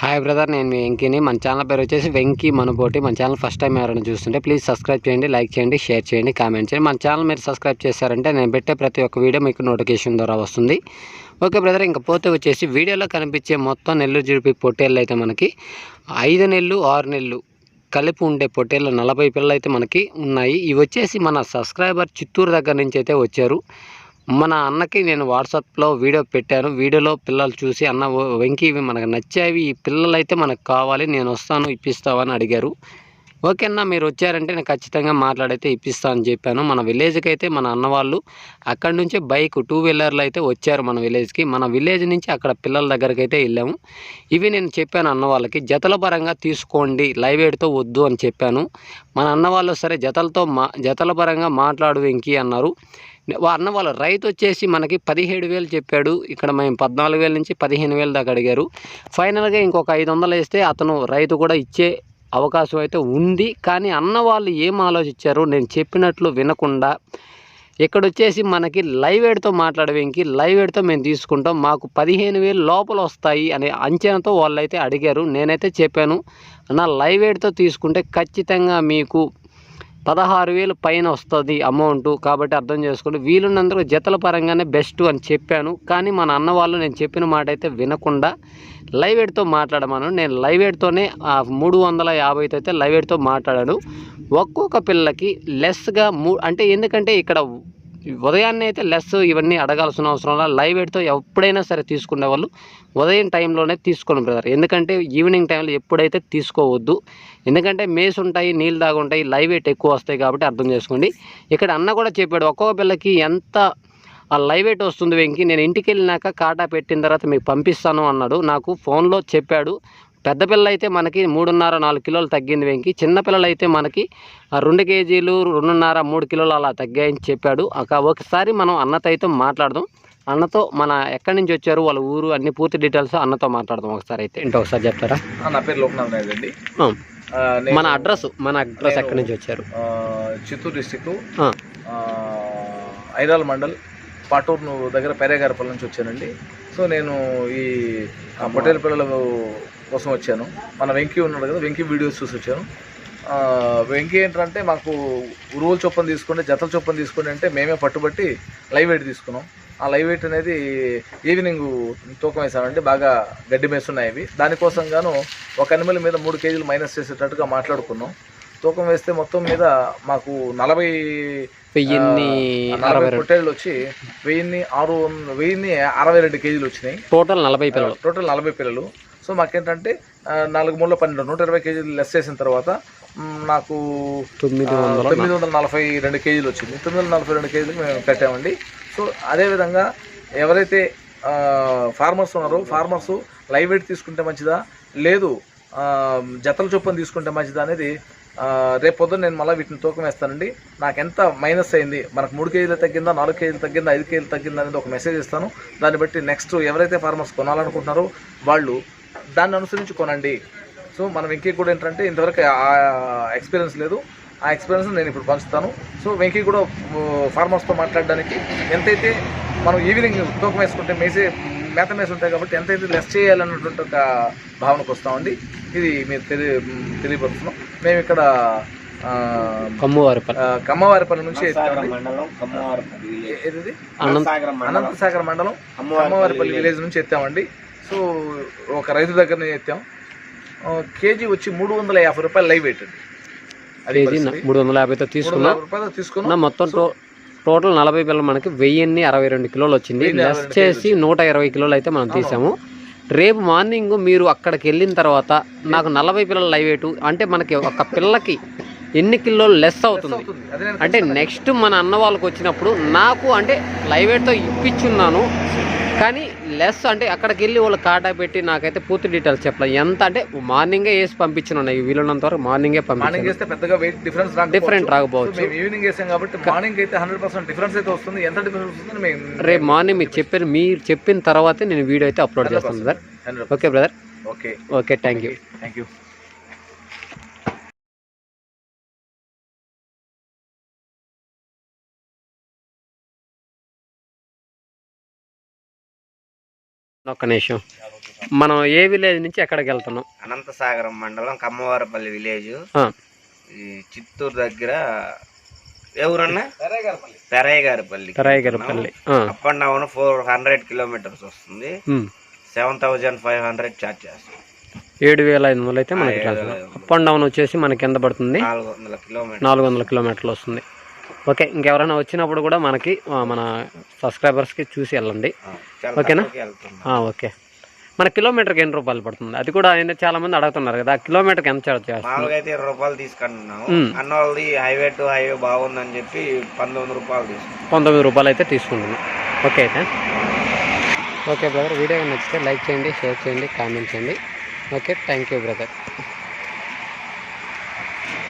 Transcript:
Hi brother నేను మీ వెంకీని. మన channel పేరు వచ్చేసి వెంకీ మనబోటి. మన ఛానల్ ఫస్ట్ టైం ఎవరైనా చూస్తుంటే ప్లీజ్ సబ్స్క్రైబ్ చేయండి లైక్ చేయండి షేర్ చేయండి కామెంట్ చేయండి. మన ఛానల్ మీరు సబ్స్క్రైబ్ చేశారంటే నేను పెట్టే ప్రతి ఒక్క వీడియో మీకు నోటిఫికేషన్ ద్వారా వస్తుంది. ఓకే బ్రదర్ ఇంకా పోతే వచ్చేసి వీడియోలో కనిపించే మొత్తం నెల్లు జిడిపి పొట్టేళ్ళు అయితే మనకి ఐదు నెలలు ఆరు నెలలు కలిపి ఉండే పొట్టేళ్ళు నలభై పిల్లలు అయితే మనకి ఉన్నాయి. ఇవి వచ్చేసి మన సబ్స్క్రైబర్ చిత్తూరు దగ్గర నుంచి అయితే వచ్చారు. మన అన్నకి నేను వాట్సాప్లో వీడియో పెట్టాను. వీడియోలో పిల్లలు చూసి అన్న వెంకి వెంకీ ఇవి మనకు నచ్చేవి ఈ పిల్లలు అయితే మనకు కావాలి. నేను వస్తాను ఇప్పిస్తావని అడిగారు. ఓకే అన్న మీరు వచ్చారంటే నేను ఖచ్చితంగా మాట్లాడైతే ఇప్పిస్తా అని చెప్పాను. మన విలేజ్కి అయితే మన అన్న వాళ్ళు అక్కడి నుంచే బైక్ టూ వీలర్లు అయితే వచ్చారు మన విలేజ్కి. మన విలేజ్ నుంచి అక్కడ పిల్లల దగ్గరికి అయితే వెళ్ళాము. ఇవి నేను చెప్పాను అన్న వాళ్ళకి జతల పరంగా తీసుకోండి లైవ్ ఎయిడ్తో వద్దు అని చెప్పాను. మన అన్న వాళ్ళు సరే జతలతో మా జతల పరంగా మాట్లాడు వెంకీ అన్నారు. అన్న వాళ్ళ రైతు వచ్చేసి మనకి పదిహేడు వేలు చెప్పాడు. ఇక్కడ మేము పద్నాలుగు వేల నుంచి పదిహేను వేలు దాకా అడిగారు. ఫైనల్గా ఇంకొక ఐదు వందలు వేస్తే అతను రైతు కూడా ఇచ్చే అవకాశం అయితే ఉంది. కానీ అన్న వాళ్ళు ఏం ఆలోచించారు నేను చెప్పినట్లు వినకుండా ఇక్కడ వచ్చేసి మనకి లైవ్ ఎడ్తో మాట్లాడవేంకి లైవ్ ఎడ్తో మేము తీసుకుంటాం. మాకు పదిహేను వేలు లోపల వస్తాయి అనే అంచనాతో వాళ్ళైతే అడిగారు. నేనైతే చెప్పాను నా లైవ్ ఎడ్తో తీసుకుంటే ఖచ్చితంగా మీకు పదహారు వేలు పైన వస్తుంది అమౌంట్ కాబట్టి అర్థం చేసుకోండి వీలున్నందుకు జతల పరంగానే బెస్ట్ అని చెప్పాను. కానీ మన అన్న వాళ్ళు నేను చెప్పిన మాట అయితే వినకుండా లైవ్ ఎడ్తో మాట్లాడమను. నేను లైవ్ ఎడ్తోనే ఆ మూడు వందల యాభైతో అయితే లైవ్ ఎడ్తో మాట్లాడాను. ఒక్కొక్క పిల్లకి లెస్గా మూ అంటే ఎందుకంటే ఇక్కడ ఉదయాన్నే అయితే లెస్ ఇవన్నీ అడగాల్సిన అవసరం లైవ్ ఎయిట్తో ఎప్పుడైనా సరే తీసుకునే వాళ్ళు ఉదయం టైంలోనే తీసుకోండి బ్రదర్. ఎందుకంటే ఈవినింగ్ టైంలో ఎప్పుడైతే తీసుకోవద్దు ఎందుకంటే మేస్ ఉంటాయి నీళ్ళు దాగుంటాయి లైవ్ ఎయిట్ ఎక్కువ వస్తాయి కాబట్టి అర్థం చేసుకోండి. ఇక్కడ అన్న కూడా చెప్పాడు ఒక్కొక్క పిల్లకి ఎంత ఆ లైవ్ ఎయిట్ వస్తుంది వెంకి? నేను ఇంటికి వెళ్ళినాక కాటా పెట్టిన తర్వాత మీకు పంపిస్తాను అన్నాడు. నాకు ఫోన్లో చెప్పాడు పెద్ద పిల్ల అయితే మనకి మూడున్నర నాలుగు కిలోలు తగ్గింది వెంకి. చిన్న పిల్లలు అయితే మనకి రెండు కేజీలు రెండున్నర మూడు కిలోలు అలా తగ్గాయని చెప్పాడు. ఒక ఒకసారి మనం అన్నతో అయితే మాట్లాడదాం. అన్నతో మన ఎక్కడి నుంచి వచ్చారు వాళ్ళ ఊరు అన్ని పూర్తి డీటెయిల్స్ అన్నతో మాట్లాడదాం ఒకసారి అయితే. ఏంటో ఒకసారి చెప్తారా? నా పేరు లోకనాథ్ నాయుడు అండి. మన అడ్రస్ మన అడ్రస్ ఎక్కడి నుంచి వచ్చారు? చిత్తూరు డిస్టిక్ ఆ, ఐరాల మండల్ పాటూరు దగ్గర పెరేగారపల్లి నుంచి వచ్చానండి. సో నేను ఈ పొట్టేల పిల్లల కోసం వచ్చాను. మన వెంకీ ఉన్నాడు కదా వెంకీ వీడియోస్ చూసి వచ్చాను. వెంకీ ఏంటంటే మాకు రూల్ చొప్పున తీసుకోండి జతల చొప్పున తీసుకోండి అంటే మేమే పట్టుబట్టి లైవ్ వెయిట్ తీసుకున్నాం. ఆ లైవ్ వెయిట్ అనేది ఈవినింగ్ తూకం వేసామంటే బాగా గడ్డి మేస్తున్నాయి ఇవి దానికోసం గాను ఒక అనిమల్ మీద మూడు కేజీలు మైనస్ చేసేటట్టుగా మాట్లాడుకున్నాం. తూకం వేస్తే మొత్తం మీద మాకు నలభై వెయ్యిన్ని నలభై పొట్టేళ్ళు వచ్చి వెయ్యిన్ని ఆరు వెయ్యిన్ని అరవై రెండు కేజీలు వచ్చినాయి. టోటల్ నలభై పిల్లలు. టోటల్ నలభై పిల్లలు. సో మాకేంటంటే నాలుగు మూడు పన్నెండు నూట ఇరవై కేజీలు లెస్ చేసిన తర్వాత నాకు తొమ్మిది తొమ్మిది వందల నలభై రెండు కేజీలు వచ్చింది. తొమ్మిది వందల నలభై రెండు కేజీలు మేము కట్టామండి. సో అదేవిధంగా ఎవరైతే ఫార్మర్స్ ఉన్నారో ఫార్మర్స్ లైవ్ వెయిట్ తీసుకుంటే మంచిదా? లేదు జతల చొప్పున తీసుకుంటే మంచిదా అనేది రేపు పొద్దున్న నేను మళ్ళీ వీటిని తూకం వేస్తానండి. నాకు ఎంత మైనస్ అయింది మనకు మూడు కేజీలు తగ్గిందా నాలుగు కేజీలు తగ్గిందా ఐదు కేజీలు తగ్గిందా అనేది ఒక మెసేజ్ ఇస్తాను. దాన్ని బట్టి నెక్స్ట్ ఎవరైతే ఫార్మర్స్ కొనాలనుకుంటున్నారో వాళ్ళు దాన్ని అనుసరించి కొనండి. సో మనం వెంకీ కూడా ఏంటంటే ఇంతవరకు ఆ ఎక్స్పీరియన్స్ లేదు. ఆ ఎక్స్పీరియన్స్ నేను ఇప్పుడు పంచుతాను. సో వెంకీ కూడా ఫార్మర్స్తో మాట్లాడడానికి ఎంతైతే మనం ఈవినింగ్ తూకం వేసుకుంటే మేసే మేత మేసి ఉంటాయి కాబట్టి ఎంతైతే లెస్ చేయాలన్నటువంటి ఒక భావనకు వస్తామండి. ఇది మీరు తెలియ తెలియపరుస్తున్నాం. మేము ఇక్కడ కమ్మువారిపల్లి కమ్మవారిపల్లి నుంచి అనంతసాగర్ మండలం కమ్మవారపల్లి విలేజ్. విలేజ్ నుంచి ఎత్తామండి. సో ఒక రైతు దగ్గర ఎత్తాం. కేజీ వచ్చి మూడు వందల యాభై రూపాయలు లైవ్ వెయిట్ అండి. అది. మూడు వందల యాభైతో తీసుకున్నా. రూపాయలు తీసుకున్నాం. మొత్తం టో టోటల్ నలభై పిల్లలు మనకి వెయ్యిన్ని అరవై రెండు కిలోలు వచ్చింది. లెస్ చేసి నూట ఇరవై కిలోలు అయితే మనం తీసాము. రేపు మార్నింగ్ మీరు అక్కడికి వెళ్ళిన తర్వాత నాకు నలభై పిల్లల లైవ్ వెయిట్ అంటే మనకి ఒక పిల్లకి ఎన్ని కిలోలు లెస్ అవుతుంది? అంటే నెక్స్ట్ మన అన్న వాళ్ళకి వచ్చినప్పుడు నాకు అంటే లైవ్ వెయిట్తో ఇప్పించున్నాను. కానీ లెస్ అంటే అక్కడికి వెళ్ళి వాళ్ళు కాటా పెట్టి నాకైతే పూర్తి డీటెయిల్స్ చెప్పలేదు ఎంత అంటే మార్నింగే వేసి పంపించిన వీలున్నంత వరకు మార్నింగే మార్నింగ్ పంపించాను వేస్తే పెద్దగా వెయిట్ డిఫరెన్స్ డిఫరెంట్ రాకపోవచ్చు. మేము ఈవినింగ్ వేసాం కాబట్టి మార్నింగ్ అయితే హండ్రెడ్ పర్సెంట్ డిఫరెన్స్ అయితే వస్తుంది. ఎంత డిఫరెన్స్ వస్తుంది మేము రేపు మార్నింగ్ మీరు చెప్పిన మీరు చెప్పిన తర్వాతే నేను వీడియో అయితే అప్లోడ్ చేస్తాను brother hundred okay brother okay okay thank you thank you ఒక్క నిమిషం. మనం ఏ విలేజ్ నుంచి ఎక్కడికి వెళ్తున్నాం? అనంతసాగరం మండలం కమ్మవారపల్లి విలేజ్. ఈ చిత్తూరు దగ్గర ఏ ఊరన్నా పెరయ్య గారిపల్లి పెరాయి గారిపల్లి ఆ, up and down four hundred kilometres వస్తుంది. Seven thousand five hundred charge చేస్తాం. ఏడు వేల ఐదు వందలు అయితే మనకి అప్ అండ్ డౌన్ వచ్చేసి మనకి ఎంత పడుతుంది. నాలుగు వందల కిలోమీటర్ నాలుగు వందల కిలోమీటర్లు వస్తుంది. ఓకే ఇంకెవరైనా వచ్చినప్పుడు కూడా మనకి మన సబ్స్క్రైబర్స్కి చూసి వెళ్ళండి. ఓకేనా? ఓకే. మన కిలోమీటర్కి ఎన్ని రూపాయలు పడుతుంది? అది కూడా ఆయన చాలా మంది అడుగుతున్నారు కదా కిలోమీటర్కి ఎంత చార్జ్ చేస్తారు మామూలుగా అయితే ఇరవై రూపాయలు తీసుకుంటున్నాం. అన్న వాళ్ళది హైవే టు హైవే బాగుందని చెప్పి పంతొమ్మిది రూపాయలు తీసుకున్నాం పంతొమ్మిది రూపాయలు అయితే తీసుకుంటున్నాం. ఓకే అయితే. ఓకే బ్రదర్ వీడియో నచ్చితే లైక్ చేయండి షేర్ చేయండి కామెంట్ చేయండి. Okay thank you brother.